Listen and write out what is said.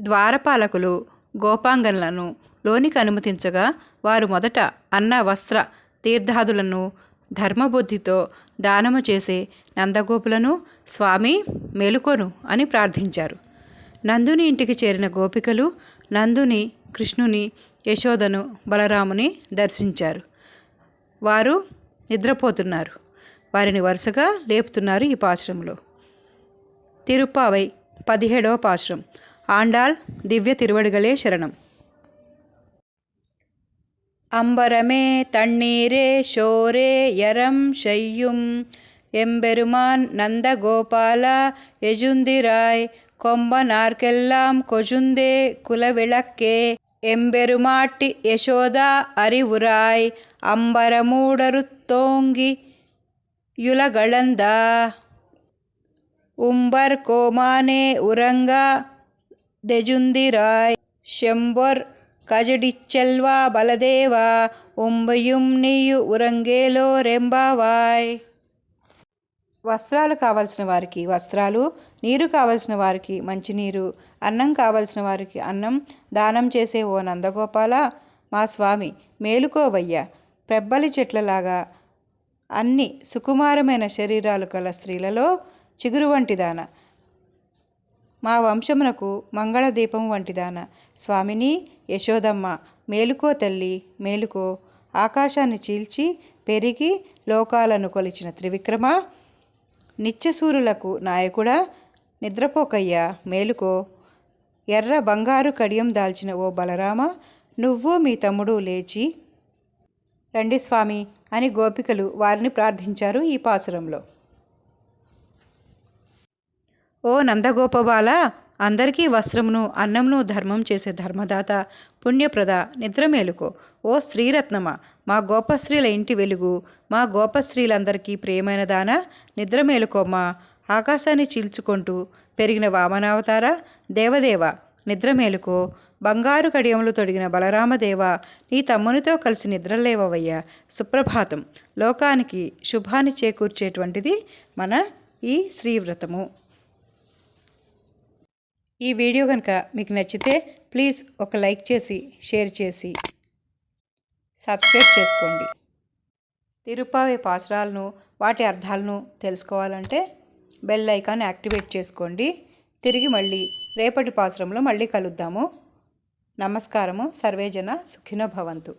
ద్వారపాలకులు గోపాంగన్లను లోనికి అనుమతించగా వారు మొదట అన్న వస్త్ర తీర్థాదులను ధర్మబుద్ధితో దానము చేసే నందగోపులను స్వామి మేలుకొను అని ప్రార్థించారు. నందుని ఇంటికి చేరిన గోపికలు నందుని కృష్ణుని యశోదను బలరాముని దర్శించారు. వారు నిద్రపోతున్నారు. వారిని వరుసగా లేపుతున్నారు ఈ పాశ్రంలో తిరుప్పావై పదిహేడవ పాశ్రం. ஆண்டாள் திவ்ய திருவடுகளே சரணம். அம்பரமே தண்ணீரே ஷோரே யரம் செய்யும். எம்பெருமான் நந்தகோபாலா எஜுந்திராய் கொம்பனார்க்கெல்லாம் கொஜுந்தே குலவிளக்கே. எம்பெருமாட்டி யசோதா அறிவுராய் அம்பரமூடருத்தோங்கி யுலகளந்தா. உம்பர் கோமானே உறங்கா ದೆಜುಂದಿರಾಯ್ ಶೆಂಬೊರ್ ಕಜಡಿಚ್ಚೆಲ್ವಾ బలదేవా ఒంబయుం ನೀಯು ఉరంగేలో రెంబావాయ్ వస్త్రాలు కావలసిన వారికి వస్త్రాలు నీరు కావలసిన వారికి మంచినీరు అన్నం కావలసిన వారికి అన్నం దానం చేసే ఓ నందగోపాల మా స్వామి మేలుకోవయ్య ప్రెబ్బలి చెట్లలాగా అన్ని సుకుమారమైన శరీరాలు కల స్త్రీలలో చిగురు వంటిదాన మా వంశమునకు మంగళదీపం వంటిదాన. స్వామిని యశోదమ్మ మేలుకో తల్లి మేలుకో ఆకాశాన్ని చీల్చి పెరిగి లోకాలను కొలిచిన త్రివిక్రమ నిత్యసూరులకు నాయకుడా నిద్రపోకయ్యా మేలుకో. ఎర్ర బంగారు కడియం దాల్చిన ఓ బలరామ నువ్వు మీ తమ్ముడు లేచి రండి స్వామి అని గోపికలు వారిని ప్రార్థించారు ఈ పాసురంలో. ఓ నందగోపబాల అందరికీ వస్త్రమును అన్నమును ధర్మం చేసే ధర్మదాత పుణ్యప్రద నిద్ర మేలుకో. ఓ స్త్రీరత్నమ మా గోపశ్రీల ఇంటి వెలుగు మా గోపశ్రీలందరికీ ప్రియమైన దాన నిద్ర మేలుకోమ్మా. ఆకాశాన్ని చీల్చుకుంటూ పెరిగిన వామనావతార దేవదేవ నిద్ర మేలుకో. బంగారు కడియములు తొడిగిన బలరామదేవ నీ తమ్మునితో కలిసి నిద్రలేవయ్యా సుప్రభాతం. లోకానికి శుభాన్ని చేకూర్చేటువంటిది మన ఈ శ్రీవ్రతము. ఈ వీడియో కనుక మీకు నచ్చితే ప్లీజ్ ఒక లైక్ చేసి షేర్ చేసి సబ్స్క్రైబ్ చేసుకోండి. తిరుపావి పాసురాలను వాటి అర్థాలను తెలుసుకోవాలంటే బెల్ ఐకాన్ యాక్టివేట్ చేసుకోండి. తిరిగి మళ్ళీ రేపటి పాసురంలో మళ్ళీ కలుద్దాము. నమస్కారము. సర్వేజన సుఖినో భవంతు.